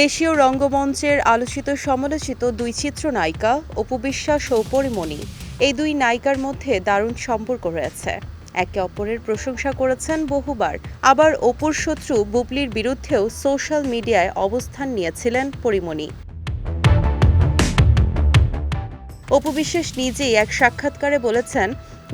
দেশীয় রঙ্গমঞ্চের আলোচিত সমালোচিত দুই চিত্রনায়িকা অপু বিশ্বাস ও পরিমণি। এই দুই নায়িকার মধ্যে দারুণ সম্পর্ক রয়েছে। একে অপরের প্রশংসা করেছেন বহুবার। আবার অপুর শত্রু বুবলির বিরুদ্ধেও সোশ্যাল মিডিয়ায় অবস্থান নিয়েছিলেন পরিমণি। অপু বিশ্বাস নিজেই এক সাক্ষাৎকারে বলেছেন,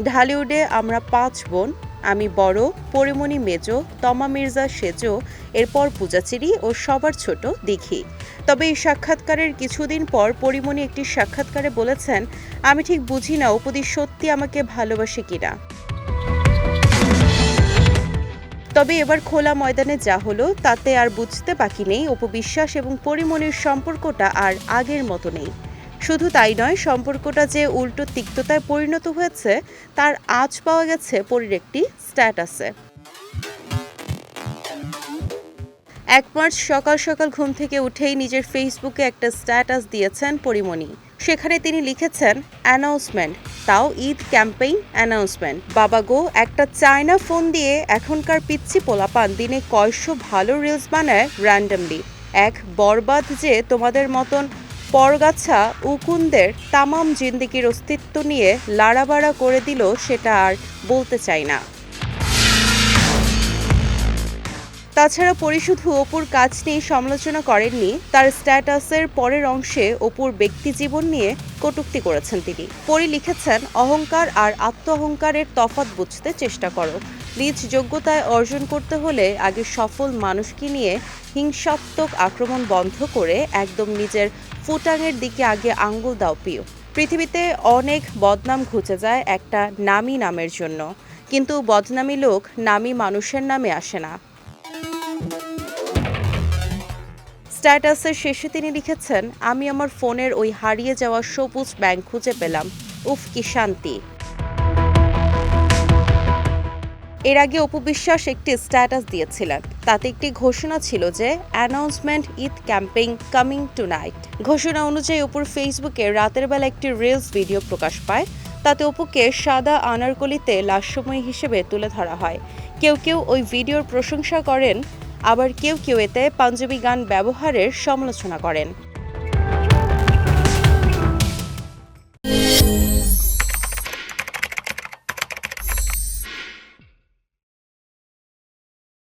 ঢালিউডে আমরা পাঁচ বোন। আমি বড়, পরিমণি মেজো, তমা মির্জা সেজো, এরপর পূজাচিরি ও সবার ছোট দিঘি। তবে এই সাক্ষাৎকারের কিছুদিন পর পরিমণি একটি সাক্ষাৎকারে বলেছেন, আমি ঠিক বুঝি না অপুদি সত্যি আমাকে ভালোবাসে কিনা। তবে এবার খোলা ময়দানে যা হলো, তাতে আর বুঝতে বাকি নেই, অপু বিশ্বাস এবং পরিমণির সম্পর্কটা আর আগের মতো নেই। শুধু তাই নয়, সম্পর্কটা যে উল্টো তিক্ততায় পরিণত হয়েছে, তার আজ পাওয়া গেছে পরির একটি স্ট্যাটাসে। এক মার্চ সকাল সকাল ঘুম থেকে উঠেই নিজের ফেসবুকে একটা স্ট্যাটাস দিয়েছেন পরিমণি। সেখানে তিনি লিখেছেন অ্যানাউন্সমেন্ট তাও ঈদ ক্যাম্পেইন অ্যানাউন্সমেন্ট। বাবা গো, একটা চায়না ফোন দিয়ে এখনকার পিচ্ছি পোলাপান দিনে কয়শো ভালো রিলস বানায় র্যান্ডামলি। এক বরবাদ যে তোমাদের মতন পরগাছা উকুনদের তামাম জিন্দিগির অস্তিত্ব নিয়ে লাড়াবাড়া করে দিল সেটা আর বলতে চাই না। তাছাড়া পরি শুধু অপুর কাজ নিয়ে সমালোচনা করেননি, তার স্ট্যাটাসের পরের অংশে অপুর ব্যক্তি জীবন নিয়ে কটূক্তি করেছেন তিনি। পরি লিখেছেন, অহংকার আর আত্ম অহংকারের তফাৎ বুঝতে চেষ্টা করো। নিজ যোগ্যতায় অর্জন করতে হলে আগে সফল মানুষকে নিয়ে হিংসাত্মক আক্রমণ বন্ধ করে একদম নিজের ফুটাঙের দিকে আগে আঙ্গুল দাও পিও পৃথিবীতে অনেক বদনাম ঘুচে যায় একটা নামি নামের জন্য। কিন্তু বদনামি লোক নামি মানুষের নামে আসে না। স্ট্যাটাসের শেষে তিনি লিখেছেন, আমি আমার ফোনের ওই হারিয়ে যাওয়া সবুজ ব্যাংক খুঁজে পেলাম। উফ, কি শান্তি। এর আগে অপু বিশ্বাস একটি স্ট্যাটাস দিয়েছিলেন। তাতে একটি ঘোষণা ছিল যে announcement with camping coming tonight ঘোষণা অনুযায়ী অপুর ফেসবুকে রাতের বেলা একটি রিলস ভিডিও প্রকাশ পায়। তাতে অপুকে সাদা আনারকলিতে লাস্যময়ী হিসেবে তুলে ধরা হয়। কেউ কেউ ওই ভিডিওর প্রশংসা করেন, আবার কেউ কেউ এতে পাঞ্জাবি গান ব্যবহারের সমালোচনা করেন।